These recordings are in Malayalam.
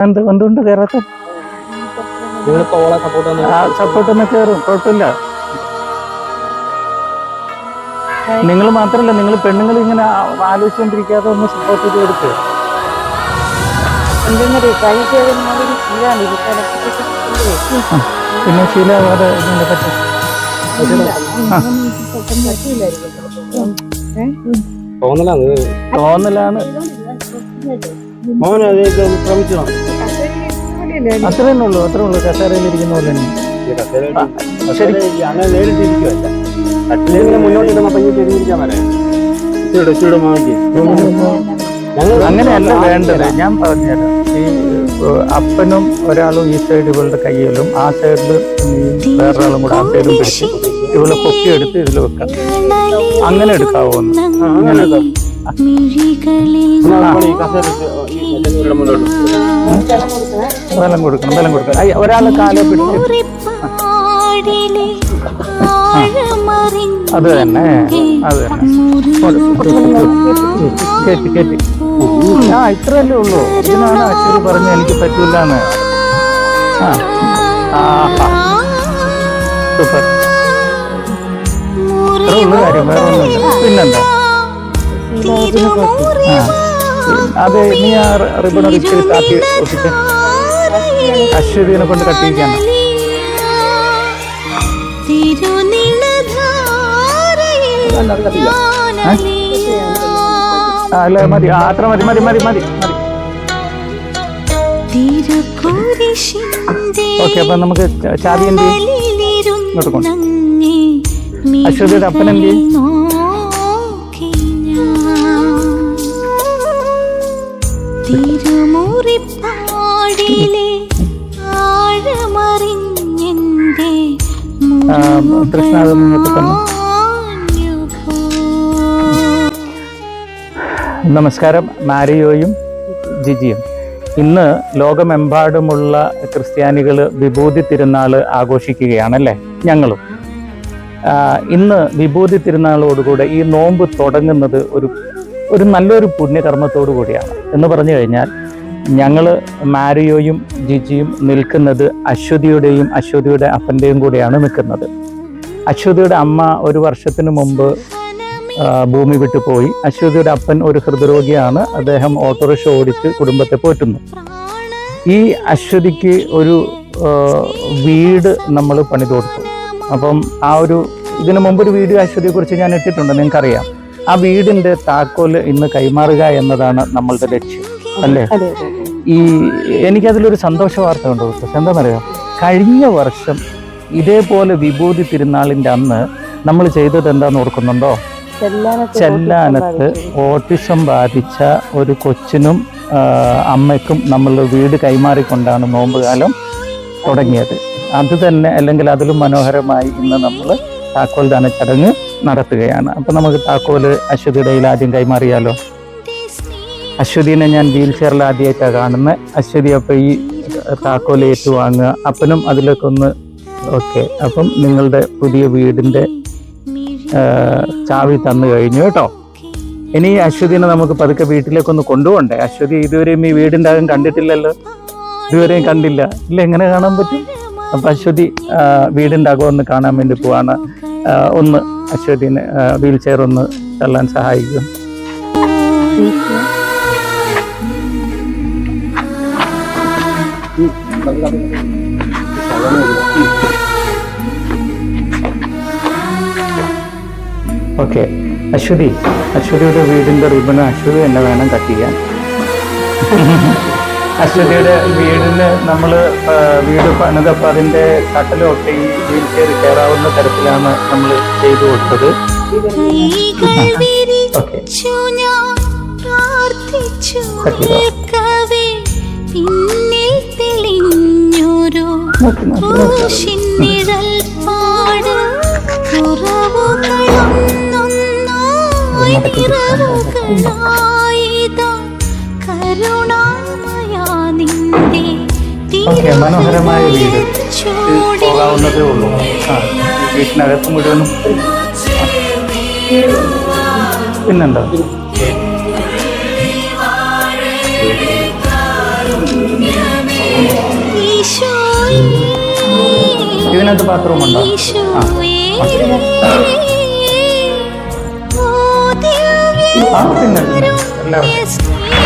എന്ത് എന്തുകൊണ്ട് ഓളെ സപ്പോർട്ട് ഒന്ന് കയറും കുഴപ്പമില്ല നിങ്ങൾ മാത്രമല്ല നിങ്ങൾ പെണ്ണുങ്ങൾ ഇങ്ങനെ ആലോചിച്ചുകൊണ്ടിരിക്കാതെ ഒന്ന് സപ്പോർട്ട് ചെയ്ത് തിളപ്പിച്ചിട്ട് പിന്നെ ശീലമാകാതെ ഇതിനെ പറ്റും തോന്നലാണ് തോന്നലാണ് മോനെ ശ്രമിച്ചു അത്രേ ഉള്ളൂ അത്രേ ഉള്ളൂ കസേരയിൽ ഇരിക്കുന്ന പോലെ തന്നെ അങ്ങനെയല്ല വേണ്ടത്. ഞാൻ പറഞ്ഞുതരാം ഈ അപ്പനും ഒരാളും ഈ സൈഡ് ഇവളുടെ കയ്യിലും ആ സൈഡിൽ വേറൊരാളും കൂടെ ആ സൈഡും പിടിച്ച് ഇവളെ പൊക്കിയെടുത്ത് ഇതിൽ വെക്കാം. അങ്ങനെ എടുക്കാവോ അങ്ങനെ ബലം കൊടുക്കണം ബലം കൊടുക്കണം. അയ്യ, ഒരാളെ കാലം പിടിച്ച് അത് തന്നെ അത് തന്നെ. കേട്ടി കേട്ടി ആ ഇത്രയല്ലേ ഉള്ളൂ. ഇതിനാണ് അച്ഛന് പറഞ്ഞ എനിക്ക് പറ്റൂല എന്ന് ആ സൂപ്പർ. ഇത്ര ഉള്ളു കാര്യം വേറെ ഒന്നുമില്ല. പിന്നെന്താ? അതെ നീ ആ റിബൺ ഒട്ടിച്ച് അശ്വതിനെ കൊണ്ട് കട്ടിയിക്കാണ് ആ അല്ല മതി. അത്ര മതി മതി മതി മതി ഓക്കെ അപ്പൊ നമുക്ക് ചാതി എന്ത്. അശ്വതിയുടെ അപ്പൻ തിരുമുറിപ്പാടിലെ ആഴമറിഞ്ഞെന്റെ നമസ്കാരം മാരിയോയും ജിജിയും. ഇന്ന് ലോകമെമ്പാടുമുള്ള ക്രിസ്ത്യാനികൾ വിഭൂതി തിരുനാൾ ആഘോഷിക്കുകയാണല്ലേ? ഞങ്ങളും. ഇന്ന് വിഭൂതി തിരുനാളോടുകൂടെ ഈ നോമ്പ് തുടങ്ങുന്നത് ഒരു ഒരു നല്ലൊരു പുണ്യകർമ്മത്തോടു കൂടിയാണ്. എന്ന് പറഞ്ഞു കഴിഞ്ഞാൽ ഞങ്ങൾ മാരിയോയും ജിജിയും നിൽക്കുന്നത് അശ്വതിയുടെയും അശ്വതിയുടെ അപ്പന്റെയും കൂടെയാണ് നിൽക്കുന്നത്. അശ്വതിയുടെ അമ്മ ഒരു വർഷത്തിന് മുമ്പ് ഭൂമി വിട്ടു പോയി. അശ്വതിയുടെ അപ്പൻ ഒരു ഹൃദ്രോഗിയാണ്. അദ്ദേഹം ഓട്ടോറിക്ഷ ഓടിച്ച് കുടുംബത്തെ പോറ്റുന്നു. ഈ അശ്വതിക്ക് ഒരു വീട് നമ്മൾ പണിത് കൊടുത്തു. അപ്പം ആ ഒരു ഇതിനു മുമ്പ് ഒരു വീഡിയോ അശ്വതിയെക്കുറിച്ച് ഞാൻ ഇട്ടിട്ടുണ്ട് നിങ്ങൾക്കറിയാം. ആ വീടിന്റെ താക്കോൽ ഇന്ന് കൈമാറുക എന്നതാണ് നമ്മളുടെ ലക്ഷ്യം അല്ലേ? ഈ എനിക്കതിലൊരു സന്തോഷ വാർത്ത ഉണ്ട് എന്താണെന്നറിയോ? കഴിഞ്ഞ വർഷം ഇതേപോലെ വിഭൂതി തിരുനാളിന്റെ അന്ന് നമ്മൾ ചെയ്തത് എന്താന്ന് ഓർക്കുന്നുണ്ടോ? ചെല്ലാനത്ത് ചെല്ലാനത്ത് ഓട്ടിസം ബാധിച്ച. ഒരു കൊച്ചിനും അമ്മയ്ക്കും നമ്മൾ വീട് കൈമാറിക്കൊണ്ടാണ് നോമ്പുകാലം തുടങ്ങിയത്. അത് തന്നെ അല്ലെങ്കിൽ അതിലും മനോഹരമായി ഇന്ന് നമ്മൾ താക്കോൽ ദാന ചടങ്ങ് നടത്തുകയാണ്. അപ്പോൾ നമുക്ക് താക്കോൽ അശ്വതിയുടെ കയ്യിൽ ആദ്യം കൈമാറിയാലോ? അശ്വതിനെ ഞാൻ വീൽ ചെയറിൽ ആദ്യമായിട്ടാണ് കാണുന്നത് അശ്വതി അപ്പം ഈ താക്കോൽ ഏറ്റുവാങ്ങുക. അപ്പനും അതിലൊക്കെ ഒന്ന് ഓക്കെ. അപ്പം നിങ്ങളുടെ പുതിയ വീടിന്റെ ചാവി തന്നു കഴിഞ്ഞു കേട്ടോ. ഇനി അശ്വതിനെ നമുക്ക് പതുക്കെ വീട്ടിലേക്ക് ഒന്ന് കൊണ്ടുപോകണ്ടേ? അശ്വതി ഇതുവരെയും ഈ വീടിന്റെ അകം കണ്ടിട്ടില്ലല്ലോ? ഇതുവരെയും കണ്ടില്ല. ഇല്ല എങ്ങനെ കാണാൻ പറ്റും? അശ്വതി വീടിന്റെ അകമൊന്ന് കാണാൻ വേണ്ടി പോവാണ്. ഒന്ന് അശ്വതിനെ വീൽ ചെയർ ഒന്ന് തള്ളാൻ സഹായിക്കും. ഓക്കെ. അശ്വതി അശ്വതിയുടെ വീടിന്റെ റിബണ് അശ്വതി തന്നെ വേണം കട്ട് ചെയ്യാൻ. അശ്വതിയുടെ വീടിന് നമ്മൾ വീട് പണിതപ്പോൾ അതിന്റെ കട്ടലൊക്കെ ഈ വീൽ ചെയർ കയറാവുന്ന തരത്തിലാണ് നമ്മൾ ചെയ്തു കൊടുത്തത്. കൈകൾ ഓക്കെ. ഓക്കെ മനോഹരമായ വീട്. പോകാവുന്നതേ ഉള്ളൂ. ആ വീട്ടിനകത്ത് മുഴുവനും പിന്നെന്താ ും? ഇതിനകത്ത് ബാത്റൂം ഉണ്ടോ? ആ ആ പിന്നെ എല്ലാവരും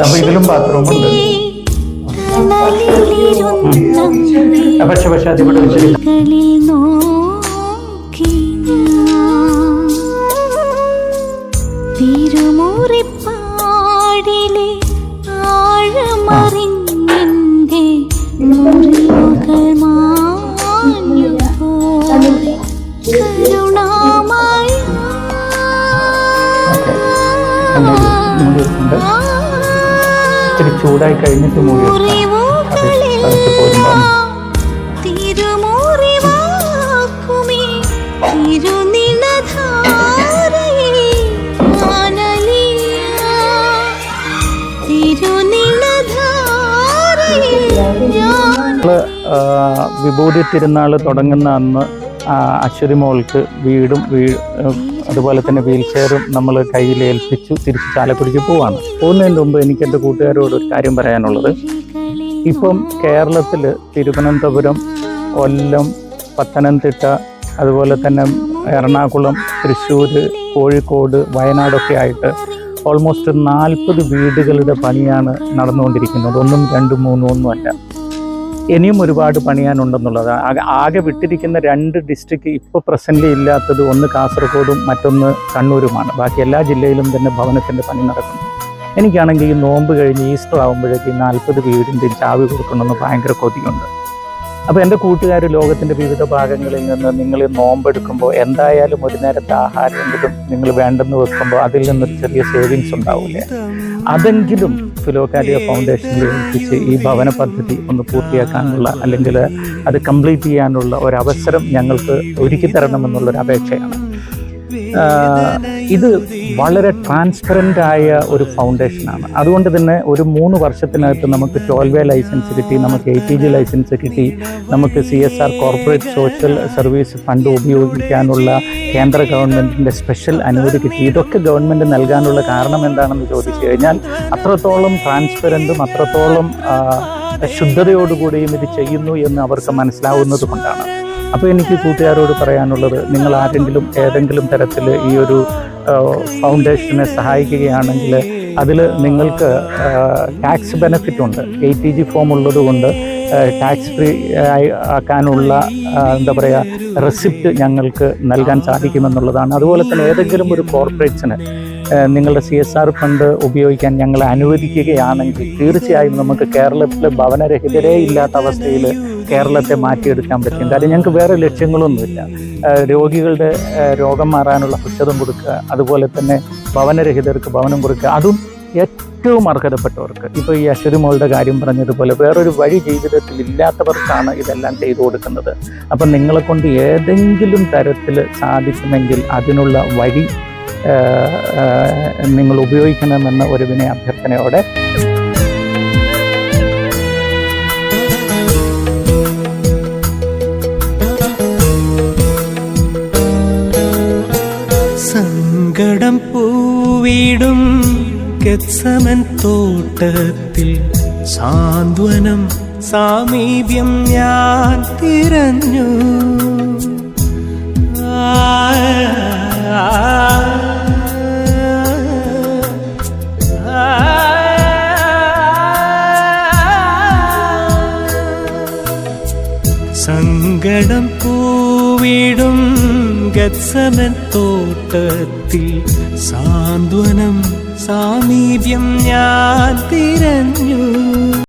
അപ്പൊ ഇതിലും ബാത്റൂം ഉണ്ട് ആ, പക്ഷെ പക്ഷെ അതിവിടെ വെച്ചില്ല ചൂടായി കഴിഞ്ഞിട്ട് മൂടി വെക്കാം. വിഭൂതി തിരുനാൾ തുടങ്ങുന്ന അന്ന് അശ്വതി മോൾക്ക് വീടും വീട് അതുപോലെ തന്നെ വീൽ ചെയറും നമ്മൾ കയ്യിൽ ഏൽപ്പിച്ചു തിരിച്ച് ചാലക്കുടിക്ക് പോവാണ്. പോകുന്നതിന് മുമ്പ് എനിക്ക് എന്റെ കൂട്ടുകാരോട് ഒരു കാര്യം പറയാനുള്ളത്. ഇപ്പം കേരളത്തിൽ തിരുവനന്തപുരം കൊല്ലം പത്തനംതിട്ട അതുപോലെ തന്നെ എറണാകുളം തൃശ്ശൂർ കോഴിക്കോട് വയനാടൊക്കെ ആയിട്ട് ഓൾമോസ്റ്റ് നാൽപ്പത് വീടുകളുടെ പണിയാണ് നടന്നുകൊണ്ടിരിക്കുന്നത്. ഒന്നും രണ്ടും മൂന്നും ഒന്നും അല്ല. ഇനിയും ഒരുപാട് പണിയാനുണ്ടെന്നുള്ളത്. ആകെ ആകെ വിട്ടിരിക്കുന്ന രണ്ട് ഡിസ്ട്രിക്ട് ഇപ്പോൾ പ്രസന്റ് ഇല്ലാത്തത് ഒന്ന് കാസർഗോഡും മറ്റൊന്ന് കണ്ണൂരുമാണ്. ബാക്കി എല്ലാ ജില്ലയിലും തന്നെ ഭവനത്തിന്റെ പണി നടക്കുന്നു. എനിക്കാണെങ്കിൽ ഈ നോമ്പ് കഴിഞ്ഞ് ഈസ്റ്റർ ആകുമ്പോഴേക്ക് നാൽപ്പത് വീടിന്റെ ചാവി കൊടുക്കണമെന്ന് ഭയങ്കര കൊതിയുണ്ട്. അപ്പോൾ എന്റെ കൂട്ടുകാർ ലോകത്തിന്റെ വിവിധ ഭാഗങ്ങളിൽ നിന്ന് നിങ്ങൾ നോമ്പെടുക്കുമ്പോൾ എന്തായാലും ഒരു നേരത്തെ ആഹാരമെങ്കിലും നിങ്ങൾ വേണ്ടെന്ന് വെക്കുമ്പോൾ അതിൽ നിന്നൊരു ചെറിയ സേവിങ്സ് ഉണ്ടാവില്ലേ അതെങ്കിലും ഫിലോകാലിയ ഫൗണ്ടേഷനിൽ ഏൽപ്പിച്ച് ഈ ഭവന പദ്ധതി ഒന്ന് പൂർത്തിയാക്കാനുള്ള അല്ലെങ്കിൽ അത് കംപ്ലീറ്റ് ചെയ്യാനുള്ള ഒരവസരം ഞങ്ങൾക്ക് ഒരുക്കി തരണമെന്നുള്ളൊരു അപേക്ഷയാണ്. ഇത് വളരെ ട്രാൻസ്പെറന്റ് ആയ ഒരു ഫൗണ്ടേഷനാണ് അതുകൊണ്ട് തന്നെ ഒരു മൂന്ന് വർഷത്തിനകത്ത് നമുക്ക് ട്വൽവ് ലൈസൻസ് കിട്ടി നമുക്ക് എ ടി ജി ലൈസൻസ് കിട്ടി നമുക്ക് C S R corporate social service fund ഉപയോഗിക്കാനുള്ള കേന്ദ്ര ഗവൺമെന്റിന്റെ സ്പെഷ്യൽ അനുമതി കിട്ടി. ഇതൊക്കെ ഗവൺമെന്റ് നൽകാനുള്ള കാരണം എന്താണെന്ന് ചോദിച്ചു കഴിഞ്ഞാൽ അത്രത്തോളം ട്രാൻസ്പെറന്റും അത്രത്തോളം ശുദ്ധതയോടുകൂടിയും ഇത് ചെയ്യുന്നു എന്ന് അവർക്ക് മനസ്സിലാവുന്നത് കൊണ്ടാണ്. അപ്പോൾ എനിക്ക് കൂട്ടുകാരോട് പറയാനുള്ളത് നിങ്ങൾ ആരെങ്കിലും ഏതെങ്കിലും തരത്തിൽ ഈ ഒരു ഫൗണ്ടേഷനെ സഹായിക്കുകയാണെങ്കിൽ അതിൽ നിങ്ങൾക്ക് ടാക്സ് ബെനഫിറ്റ് ഉണ്ട്. എ ടി ജി ഫോം ഉള്ളതുകൊണ്ട് ടാക്സ് ഫ്രീ ആക്കാനുള്ള എന്താ പറയുക റെസിപ്റ്റ് ഞങ്ങൾക്ക് നൽകാൻ സാധിക്കുമെന്നുള്ളതാണ്. അതുപോലെ തന്നെ ഏതെങ്കിലും ഒരു കോർപ്പറേറ്റ്സിന് നിങ്ങളുടെ സി എസ് ആർ ഫണ്ട് ഉപയോഗിക്കാൻ ഞങ്ങൾ അനുവദിക്കുകയാണെങ്കിൽ തീർച്ചയായും നമുക്ക് കേരളത്തിൽ ഭവനരഹിതരേ ഇല്ലാത്ത അവസ്ഥയിൽ കേരളത്തെ മാറ്റിയെടുക്കാൻ പറ്റും. കാര്യം ഞങ്ങൾക്ക് വേറെ ലക്ഷ്യങ്ങളൊന്നുമില്ല. രോഗികളുടെ രോഗം മാറാനുള്ള ഔഷധം കൊടുക്കുക അതുപോലെ തന്നെ ഭവനരഹിതർക്ക് ഭവനം കൊടുക്കുക. അതും ഏറ്റവും അർഹതപ്പെട്ടവർക്ക്. ഇപ്പോൾ ഈ അശ്വതിമോളുടെ കാര്യം പറഞ്ഞതുപോലെ വേറൊരു വഴി ജീവിതത്തിൽ ഇല്ലാത്തവർക്കാണ് ഇതെല്ലാം ചെയ്തു കൊടുക്കുന്നത്. അപ്പം നിങ്ങളെക്കൊണ്ട് ഏതെങ്കിലും തരത്തിൽ സാധിക്കുമെങ്കിൽ അതിനുള്ള വഴി നിങ്ങൾ ഉപയോഗിക്കണമെന്ന ഒരു വിനയ അഭ്യർത്ഥനയോടെ സങ്കടം പൂവിടും ഗത്സമൻ തോട്ടത്തിൽ. സാന്ത്വനം സാമീപ്യം ഞാൻ തിരഞ്ഞു. സങ്കടം പൂവിടും ഗത്സമൻ തോട്ടത്തിൽ. സാന്ത്വനം സാമീപ്യം ഞാൻ തിരഞ്ഞു.